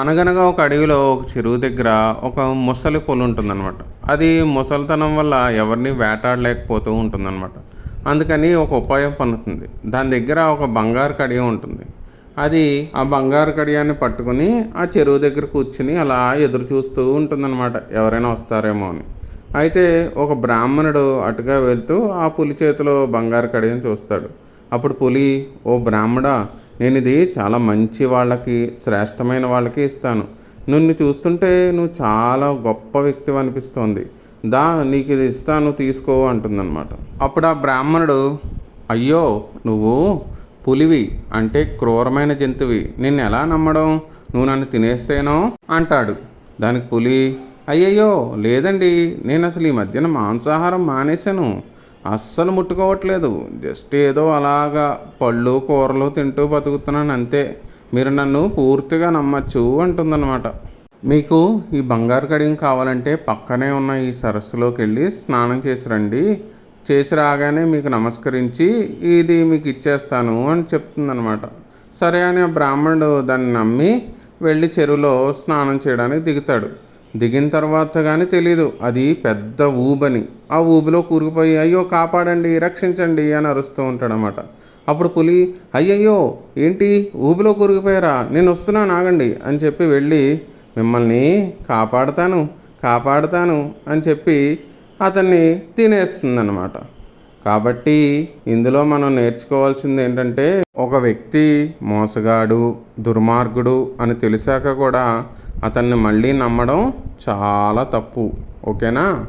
అనగనగా ఒక అడవిలో ఒక చెరువు దగ్గర ఒక ముసలి పొలు ఉంటుందన్నమాట. అది ముసలితనం వల్ల ఎవరిని వేటాడలేకపోతూ ఉంటుందన్నమాట. అందుకని ఒక ఉపాయం పనుతుంది దాని దగ్గర ఒక బంగారు కడియం ఉంటుంది. అది ఆ బంగారు కడియాన్ని పట్టుకుని ఆ చెరువు దగ్గర కూర్చుని అలా ఎదురు చూస్తూ ఉంటుందన్నమాట. ఎవరైనా వస్తారేమో అని. అయితే ఒక బ్రాహ్మణుడు అటుగా వెళ్తూ ఆ పులి చేతిలో బంగారు కడియం చూస్తాడు. అప్పుడు పులి ఓ బ్రాహ్మడా నేను ఇది చాలా మంచి వాళ్ళకి శ్రేష్టమైన వాళ్ళకి ఇస్తాను. నిన్ను చూస్తుంటే నువ్వు చాలా గొప్ప వ్యక్తి అనిపిస్తోంది. దా నీకు ఇది ఇస్తాను తీసుకో అంటుందన్నమాట. అప్పుడు ఆ బ్రాహ్మణుడు అయ్యో నువ్వు పులివి అంటే క్రూరమైన జంతువి. నిన్ను ఎలా నమ్మడం? నువ్వు నన్ను తినేస్తేనో? అంటాడు. దానికి పులి అయ్యయ్యో లేదండి. నేను అసలు ఈ మధ్యన మాంసాహారం మానేశాను. అస్సలు ముట్టుకోవట్లేదు. జస్ట్ ఏదో అలాగా పళ్ళు కూరలు తింటూ బతుకుతున్నాను అంతే. మీరు నన్ను పూర్తిగా నమ్మచ్చు అంటుందన్నమాట. మీకు ఈ బంగారు కడియం కావాలంటే పక్కనే ఉన్న ఈ సరస్సులోకి వెళ్ళి స్నానం చేసి రండి. చేసి రాగానే మీకు నమస్కరించి ఇది మీకు ఇచ్చేస్తాను అని చెప్తుందనమాట సరే అని ఆ బ్రాహ్మణుడు దాన్ని నమ్మి వెళ్ళి చెరువులో స్నానం చేయడానికి దిగుతాడు. దిగిన తర్వాత కానీ తెలీదు. అది పెద్ద ఊబని. ఆ ఊబిలో కూరుకుపోయి అయ్యో కాపాడండి రక్షించండి అని అరుస్తూ ఉంటాడనమాట అప్పుడు పులి అయ్యయ్యో ఏంటి? ఊబిలో కూరుకుపోయారా? నేను వస్తున్నాను ఆగండి అని చెప్పి వెళ్ళి మిమ్మల్ని కాపాడుతాను కాపాడుతాను అని చెప్పి అతన్ని తినేస్తుందన్నమాట. కాబట్టి ఇందులో మనం నేర్చుకోవాల్సింది ఏంటంటే ఒక వ్యక్తి మోసగాడు దుర్మార్గుడు అని తెలిసాక కూడా అతన్ని మళ్ళీ నమ్మడం చాలా తప్పు. ఓకేనా?